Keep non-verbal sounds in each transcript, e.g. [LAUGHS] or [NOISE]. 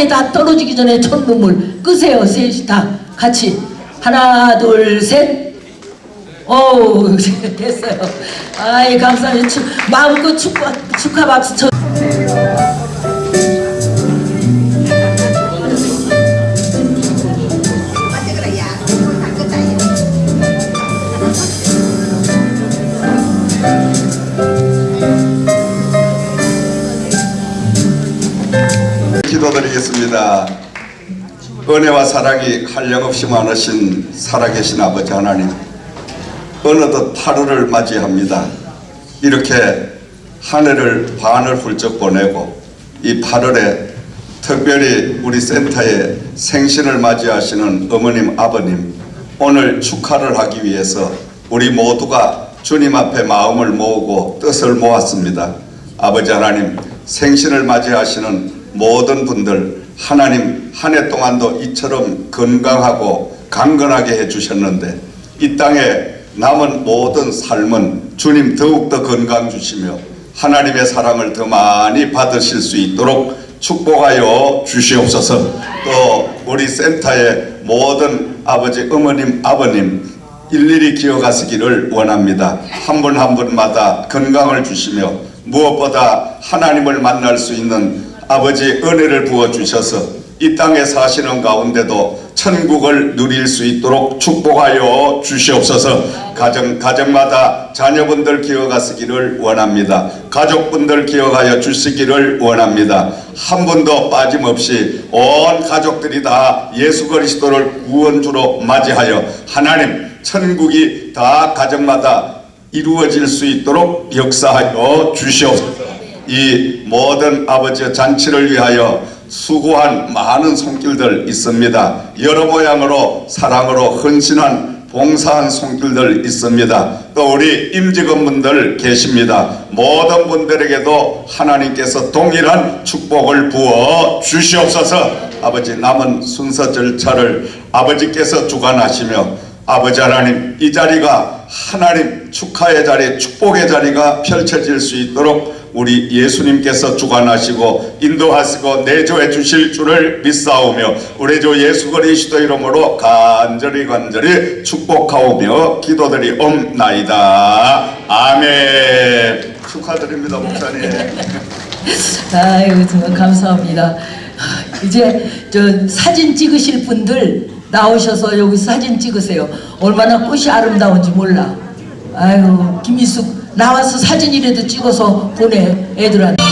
떡에 다 떨어지기 전에 첫눈물 끄세요. 셋이 다 같이 하나 둘 셋. 어우 [LAUGHS] 됐어요. 아이 감사합니다. 축, 마음껏 축하 축하 박수 쳐. 은혜와 사랑이 한량없이 많으신 살아계신 아버지 하나님, 어느덧 8월을 맞이합니다. 이렇게 한 해를 반을 훌쩍 보내고 이 8월에 특별히 우리 센터에 생신을 맞이하시는 어머님, 아버님, 오늘 축하를 하기 위해서 우리 모두가 주님 앞에 마음을 모으고 뜻을 모았습니다. 아버지 하나님, 생신을 맞이하시는 모든 분들 하나님 한 해 동안도 이처럼 건강하고 강건하게 해주셨는데 이 땅에 남은 모든 삶은 주님 더욱더 건강 주시며 하나님의 사랑을 더 많이 받으실 수 있도록 축복하여 주시옵소서. 또 우리 센터의 모든 아버지 어머님 아버님 일일이 기억하시기를 원합니다. 한 분한 분마다 건강을 주시며 무엇보다 하나님을 만날 수 있는 아버지 은혜를 부어 주셔서 이 땅에 사시는 가운데도 천국을 누릴 수 있도록 축복하여 주시옵소서. 가정 가정마다 자녀분들 기억하시기를 원합니다. 가족분들 기억하여 주시기를 원합니다. 한 분도 빠짐없이 온 가족들이 다 예수 그리스도를 구원주로 맞이하여 하나님 천국이 다 가정마다 이루어질 수 있도록 역사하여 주시옵소서. 이 모든 아버지의 잔치를 위하여 수고한 많은 손길들 있습니다. 여러 모양으로 사랑으로 헌신한 봉사한 손길들 있습니다. 또 우리 임직원분들 계십니다. 모든 분들에게도 하나님께서 동일한 축복을 부어 주시옵소서. 아버지 남은 순서 절차를 아버지께서 주관하시며 아버지 하나님 이 자리가 하나님 축하의 자리 축복의 자리가 펼쳐질 수 있도록 우리 예수님께서 주관하시고 인도하시고 내조해 주실 줄을 믿사오며 우리 주 예수 그리스도 이름으로 간절히 간절히 축복하오며 기도드리옵나이다 아멘 축하드립니다 목사님 [LAUGHS] 아이고 정말 감사합니다. 이제 저 사진 찍으실 분들 나오셔서 여기 사진 찍으세요. 얼마나 꽃이 아름다운지 몰라. 아이고 김희숙 나와서 사진이라도 찍어서 보내 애들한테.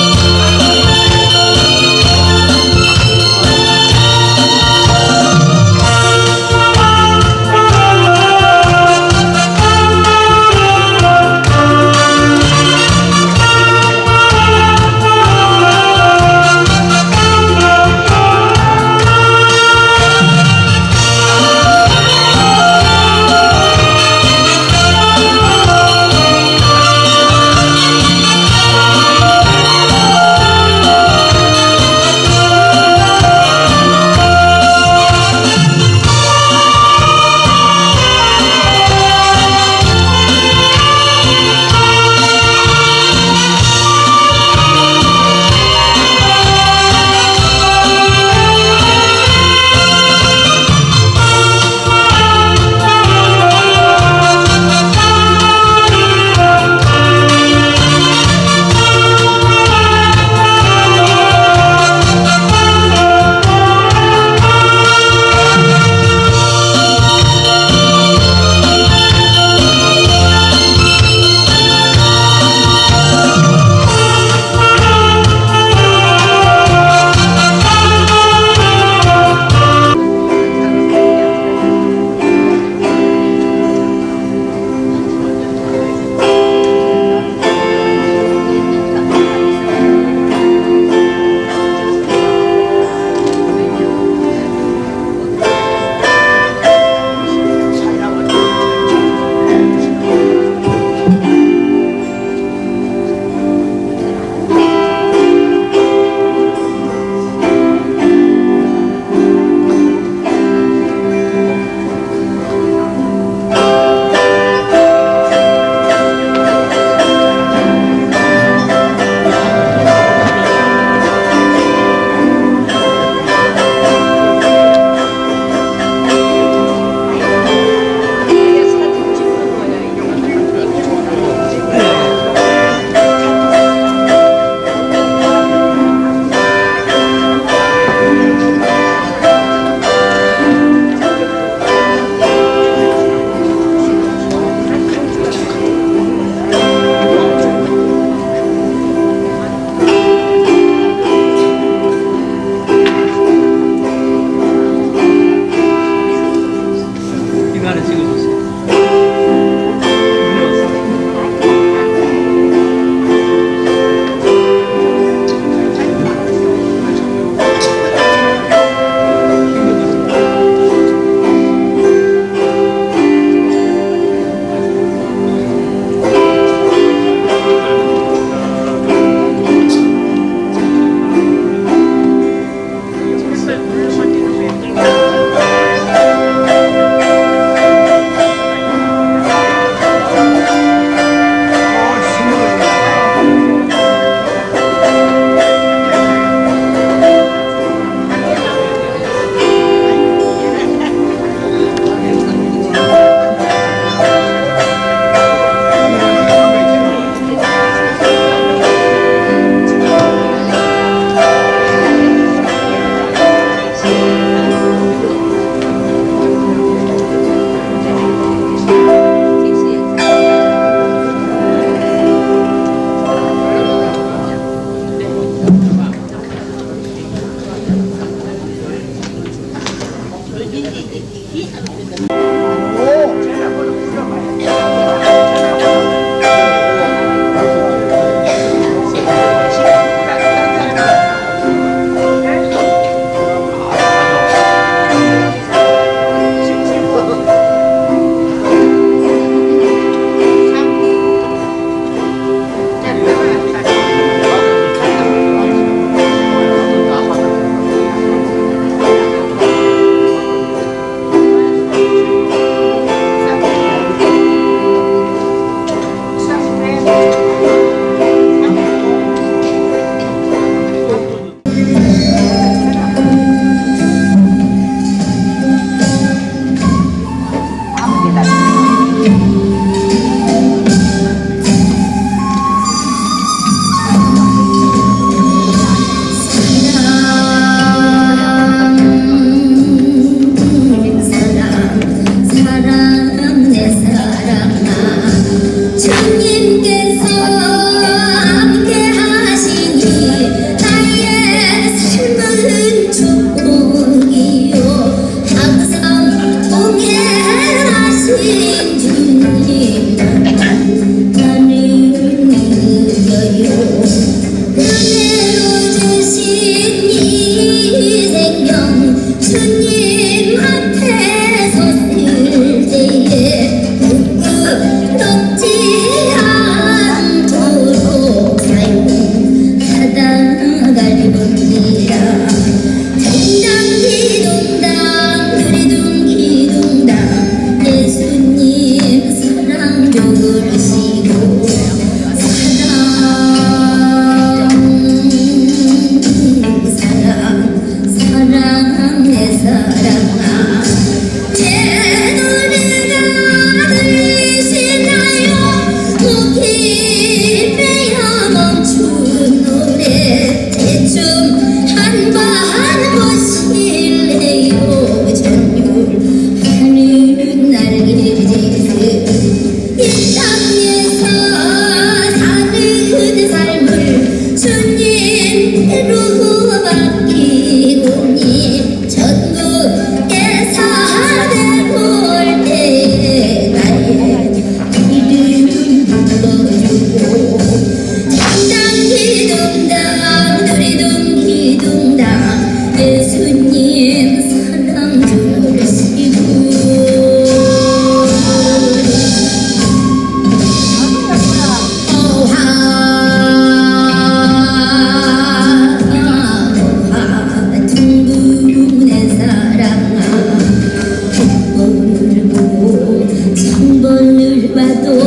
천 번을 봐도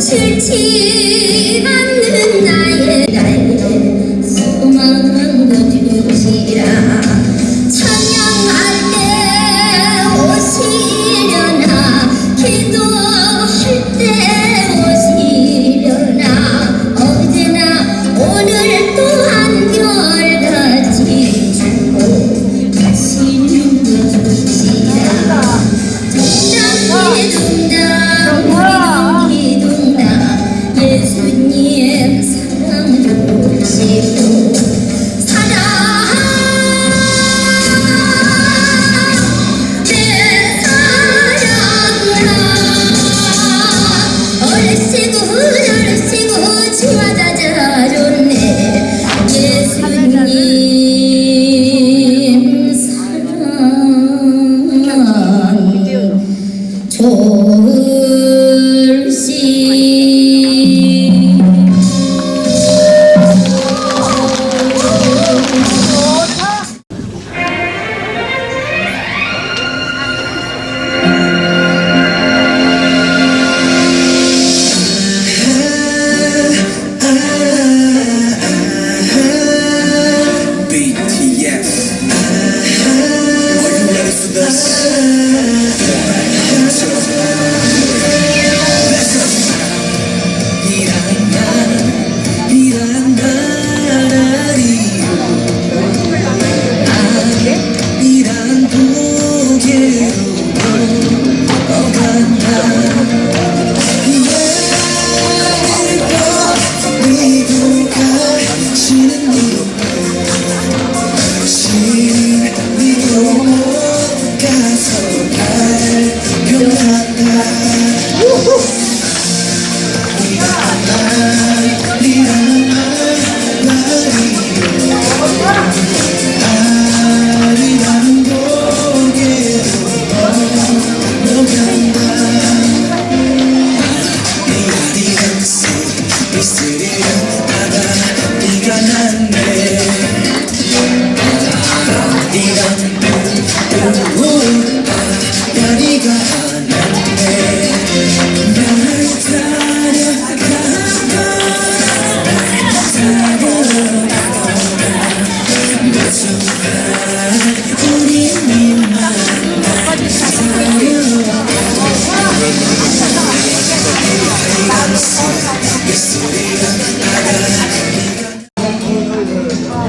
싫지만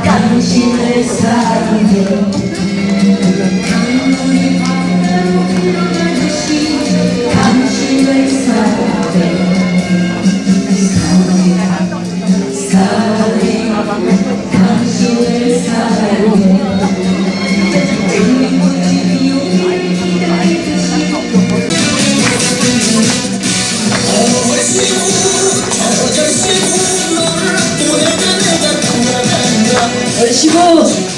당신을 사랑해 얼씨구